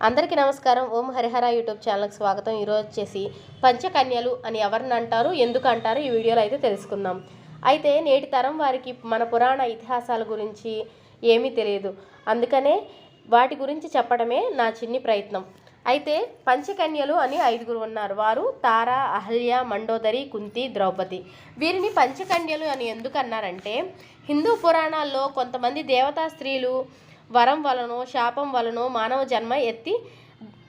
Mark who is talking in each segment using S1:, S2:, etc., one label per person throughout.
S1: అందరికీ నమస్కారం. ఓం హరిహర యూట్యూబ్ ఛానల్కి స్వాగతం. ఈరోజు వచ్చేసి పంచకన్యలు అని ఎవరిని అంటారు ఎందుకు అంటారు ఈ వీడియోలో అయితే తెలుసుకుందాం. అయితే నేటి తరం వారికి మన పురాణ ఇతిహాసాల గురించి ఏమీ తెలియదు. అందుకనే వాటి గురించి చెప్పడమే నా చిన్ని ప్రయత్నం. అయితే పంచకన్యలు అని ఐదుగురు ఉన్నారు. వారు తార అహల్య మండోదరి కుంతి ద్రౌపది. వీరిని పంచకన్యలు అని ఎందుకు అన్నారంటే హిందూ పురాణాల్లో కొంతమంది దేవతా స్త్రీలు వరం వలనో శాపం వలనో మానవ జన్మ ఎత్తి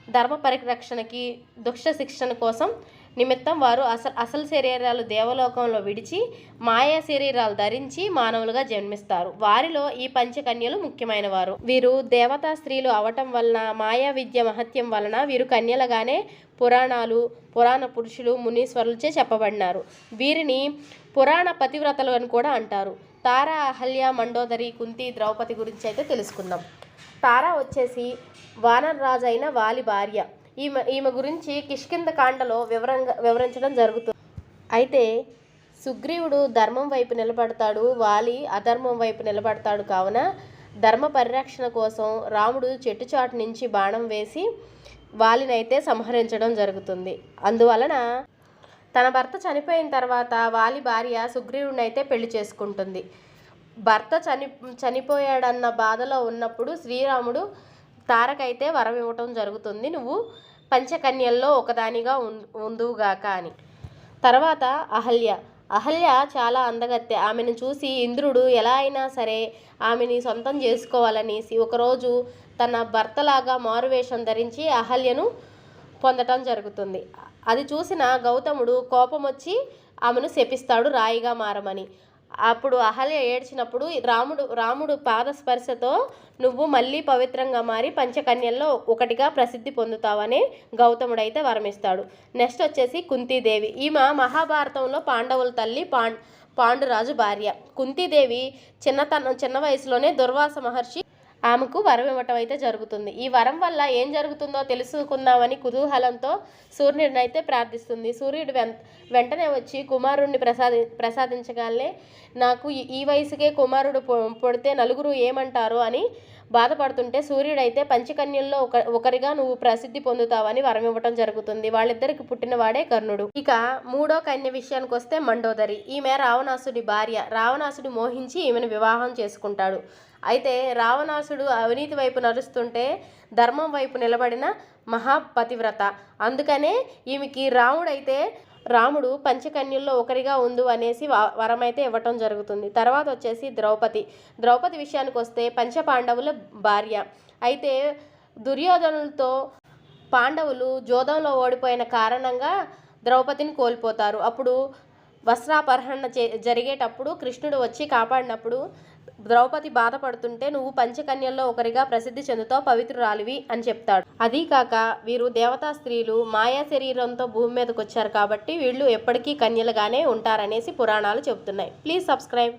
S1: ధర్మ పరిరక్షణకి దుష్ట శిక్షణ కోసం నిమిత్తం వారు అసలు అసలు శరీరాలు దేవలోకంలో విడిచి మాయా శరీరాలు ధరించి మానవులుగా జన్మిస్తారు. వారిలో ఈ పంచకన్యలు ముఖ్యమైన వారు వీరు దేవతా స్త్రీలు అవటం వలన మాయా విద్య మహత్యం వలన వీరు కన్యలుగానే పురాణాలు పురాణ పురుషులు మునీశ్వరులచే చెప్పబడినారు. వీరిని పురాణ పతివ్రతలు అని కూడా అంటారు. తార అహల్య మండోదరి కుంతి ద్రౌపది గురించి అయితే తెలుసుకుందాం. తారా వచ్చేసి వానరరాజు అయిన వాలి భార్య. ఈమె ఈమె గురించి కిష్కింద కాండలో వివరంగా వివరించడం జరుగుతుంది అయితే సుగ్రీవుడు ధర్మం వైపు నిలబడతాడు వాలి అధర్మం వైపు నిలబడతాడు కావున ధర్మ పరిరక్షణ కోసం రాముడు చెట్టు చాటు నుంచి బాణం వేసి వాలినైతే సంహరించడం జరుగుతుంది. అందువలన తన భర్త చనిపోయిన తర్వాత వాలి భార్య సుగ్రీవుడిని అయితే పెళ్ళి చేసుకుంటుంది. భర్త చని చనిపోయాడన్న బాధలో ఉన్నప్పుడు శ్రీరాముడు తారకైతే వరం ఇవ్వటం జరుగుతుంది. నువ్వు పంచకన్యల్లో ఒకదానిగా ఉం- ఉందువుగాక అని. తర్వాత అహల్య. అహల్య చాలా అందగత్తె. ఆమెను చూసి ఇంద్రుడు ఎలా అయినా సరే ఆమెని సొంతం చేసుకోవాలనేసి ఒకరోజు తన భర్తలాగా మారువేషం ధరించి అహల్యను పొందటం జరుగుతుంది. అది చూసిన గౌతముడు కోపం వచ్చి ఆమెను శపిస్తాడు రాయిగా మారమని. అప్పుడు అహల్య ఏడ్చినప్పుడు రాముడు రాముడు పాద స్పర్శతో నువ్వు మళ్ళీ పవిత్రంగా మారి పంచకన్యల్లో ఒకటిగా ప్రసిద్ధి పొందుతావని గౌతముడైతే వరమిస్తాడు. నెక్స్ట్ వచ్చేసి కుంతీదేవి. ఈమె మహాభారతంలో పాండవుల తల్లి పాండ్ పాండురాజు భార్య. కుంతీదేవి చిన్నతనం చిన్న వయసులోనే దుర్వాస మహర్షి ఆమెకు వరం ఇవ్వటం అయితే జరుగుతుంది. ఈ వరం వల్ల ఏం జరుగుతుందో తెలుసుకుందామని కుతూహలంతో సూర్యుడిని అయితే ప్రార్థిస్తుంది. సూర్యుడు వెం వెంటనే వచ్చి కుమారుణ్ణి ప్రసాది ప్రసాదించగానే నాకు ఈ- ఈ వయసుకే కుమారుడు పొ- నలుగురు ఏమంటారు? అని బాధపడుతుంటే సూర్యుడైతే పంచకన్యల్లో ఒక ఒకరిగా నువ్వు ప్రసిద్ధి పొందుతావని వరం ఇవ్వటం జరుగుతుంది. వాళ్ళిద్దరికి పుట్టినవాడే కర్ణుడు. ఇక మూడో కన్య విషయానికి వస్తే మండోదరి. ఈమె రావణాసుడి భార్య. రావణాసుడు మోహించి ఈమెను వివాహం చేసుకుంటాడు. అయితే రావణాసుడు అవినీతి వైపు నడుస్తుంటే ధర్మం వైపు నిలబడిన మహాపతివ్రత. అందుకనే ఈమెకి రాముడైతే రాముడు పంచకన్యల్లో ఒకరిగా ఉండు అనేసి వరమైతే ఇవ్వటం జరుగుతుంది. తర్వాత వచ్చేసి ద్రౌపది. ద్రౌపది విషయానికి వస్తే పంచపాండవుల భార్య. అయితే దుర్యోధనులతో పాండవులు జోదంలో ఓడిపోయిన కారణంగా ద్రౌపదిని కోల్పోతారు. అప్పుడు వస్త్రాపహరణ చే జరిగేటప్పుడు కృష్ణుడు వచ్చి కాపాడినప్పుడు ద్రౌపది బాధపడుతుంటే నువ్వు పంచకన్యల్లో ఒకరిగా ప్రసిద్ధి చెందుతావు పవిత్రురాలివి అని చెప్తాడు. అదీ కాక వీరు దేవతా స్త్రీలు మాయా శరీరంతో భూమి మీదకి వచ్చారు కాబట్టి వీళ్ళు ఎప్పటికీ కన్యలుగానే ఉంటారనేసి పురాణాలు చెబుతున్నాయి. Please subscribe.